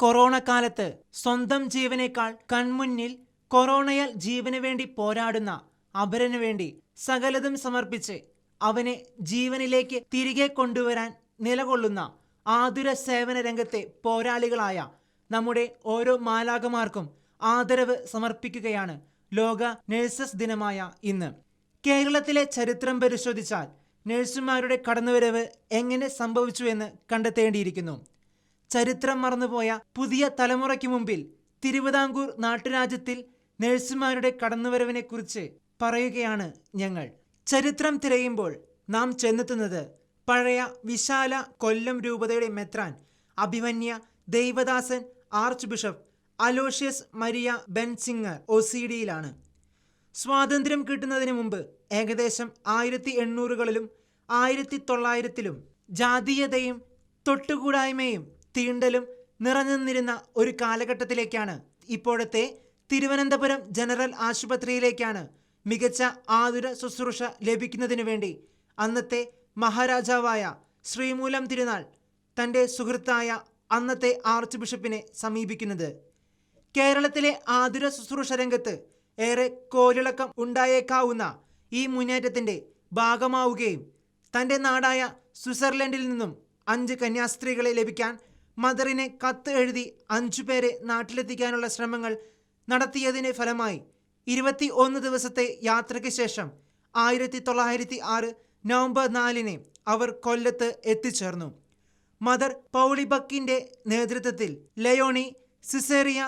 Corona കാലത്ത് സ്വന്തം ജീവനേക്കാൾ കൺമുന്നിൽ കൊറോണയാൽ ജീവന് വേണ്ടി പോരാടുന്ന അപരനു വേണ്ടി സകലതും സമർപ്പിച്ച് അവനെ ജീവനിലേക്ക് തിരികെ കൊണ്ടുവരാൻ നിലകൊള്ളുന്ന ആതുര സേവന രംഗത്തെ പോരാളികളായ നമ്മുടെ ഓരോ മാലാകമാർക്കും ആദരവ് സമർപ്പിക്കുകയാണ് ലോക നഴ്സസ് ദിനമായ ഇന്ന്. കേരളത്തിലെ ചരിത്രം പരിശോധിച്ചാൽ നഴ്സുമാരുടെ കടന്നുവരവ് എങ്ങനെ സംഭവിച്ചു എന്ന് കണ്ടെത്തേണ്ടിയിരിക്കുന്നു. ചരിത്രം മറന്നുപോയ പുതിയ തലമുറയ്ക്ക് മുമ്പിൽ തിരുവിതാംകൂർ നാട്ടുരാജ്യത്തിൽ നഴ്സുമാരുടെ കടന്നുവരവിനെക്കുറിച്ച് പറയുകയാണ് ഞങ്ങൾ. ചരിത്രം തിരയുമ്പോൾ നാം ചെന്നെത്തുന്നത് പഴയ വിശാല കൊല്ലം രൂപതയുടെ മെത്രാൻ അഭിമന്യ ദൈവദാസൻ archbishop Aloysius Maria Benziger ഒസിഡിയിലാണ് സ്വാതന്ത്ര്യം കിട്ടുന്നതിന് മുമ്പ് ഏകദേശം ആയിരത്തി എണ്ണൂറുകളിലും ആയിരത്തി തൊള്ളായിരത്തിലും ജാതീയതയും തൊട്ടുകൂടായ്മയും തീണ്ടലും നിറഞ്ഞിരുന്ന ഒരു കാലഘട്ടത്തിലേക്കാണ് ഇപ്പോഴത്തെ തിരുവനന്തപുരം ജനറൽ ആശുപത്രിയിലേക്കാണ് മികച്ച ആതുര ശുശ്രൂഷ ലഭിക്കുന്നതിനു വേണ്ടി അന്നത്തെ മഹാരാജാവായ ശ്രീമൂലം തിരുനാൾ തന്റെ സുഹൃത്തായ അന്നത്തെ ആർച്ച് ബിഷപ്പിനെ സമീപിക്കുന്നത്. കേരളത്തിലെ ആതുര ശുശ്രൂഷ രംഗത്ത് ഏറെ കോലിളക്കം ഉണ്ടായേക്കാവുന്ന ഈ മുന്നേറ്റത്തിന്റെ ഭാഗമാവുകയും തന്റെ നാടായ സ്വിറ്റ്സർലൻഡിൽ നിന്നും അഞ്ച് കന്യാസ്ത്രീകളെ ലഭിക്കാൻ മദറിനെ കത്ത് എഴുതി അഞ്ചു പേരെ നാട്ടിലെത്തിക്കാനുള്ള ശ്രമങ്ങൾ നടത്തിയതിന് ഫലമായി ഇരുപത്തി ഒന്ന് ദിവസത്തെ യാത്രയ്ക്ക് ശേഷം ആയിരത്തി തൊള്ളായിരത്തി ആറ് നവംബർ നാലിന് അവർ കൊല്ലത്ത് എത്തിച്ചേർന്നു. മദർ പൗളിബക്കിന്റെ നേതൃത്വത്തിൽ ലയോണി സിസേറിയ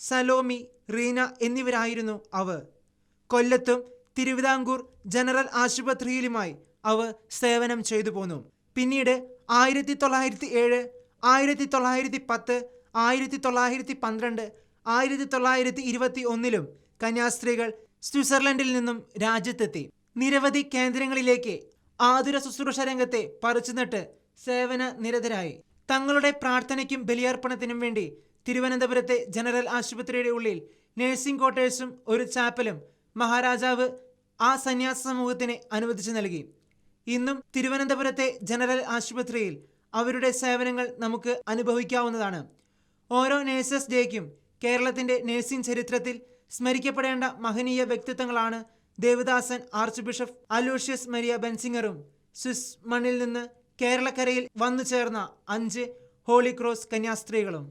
സലോമി റീന എന്നിവരായിരുന്നു അവർ. കൊല്ലത്തും തിരുവിതാംകൂർ ജനറൽ ആശുപത്രിയിലുമായി അവർ സേവനം ചെയ്തു പോന്നു. പിന്നീട് ആയിരത്തി തൊള്ളായിരത്തി ഏഴ് ആയിരത്തി തൊള്ളായിരത്തി പത്ത് ആയിരത്തി തൊള്ളായിരത്തി പന്ത്രണ്ട് ആയിരത്തി തൊള്ളായിരത്തി ഇരുപത്തി ഒന്നിലും കന്യാസ്ത്രീകൾ സ്വിറ്റ്സർലൻഡിൽ നിന്നും രാജ്യത്തെത്തി. നിരവധി കേന്ദ്രങ്ങളിലേക്ക് ആതുര ശുശ്രൂഷ രംഗത്തെ പറിച്ചുനട്ട് സേവന നിരതരായി. തങ്ങളുടെ പ്രാർത്ഥനയ്ക്കും ബലിയർപ്പണത്തിനും വേണ്ടി തിരുവനന്തപുരത്തെ ജനറൽ ആശുപത്രിയുടെ ഉള്ളിൽ നഴ്സിംഗ് ക്വാർട്ടേഴ്സും ഒരു ചാപ്പലും മഹാരാജാവ് ആ സന്യാസ സമൂഹത്തിന് അനുവദിച്ചു നൽകി. ഇന്നും തിരുവനന്തപുരത്തെ ജനറൽ ആശുപത്രിയിൽ അവരുടെ സേവനങ്ങൾ നമുക്ക് അനുഭവിക്കാവുന്നതാണ്. ഓരോ നേഴ്സസ് ഡേക്കും കേരളത്തിന്റെ നേഴ്സിംഗ് ചരിത്രത്തിൽ സ്മരിക്കപ്പെടേണ്ട മഹനീയ വ്യക്തിത്വങ്ങളാണ് ദേവദാസൻ ആർച്ച് ബിഷപ്പ് അലൂഷ്യസ് മരിയ ബെൻസിംഗറും. സ്വിസ് മണ്ണിൽ നിന്ന് കേരളക്കരയിൽ വന്നു ചേർന്ന അഞ്ച് ഹോളി ക്രോസ് കന്യാസ്ത്രീകളും.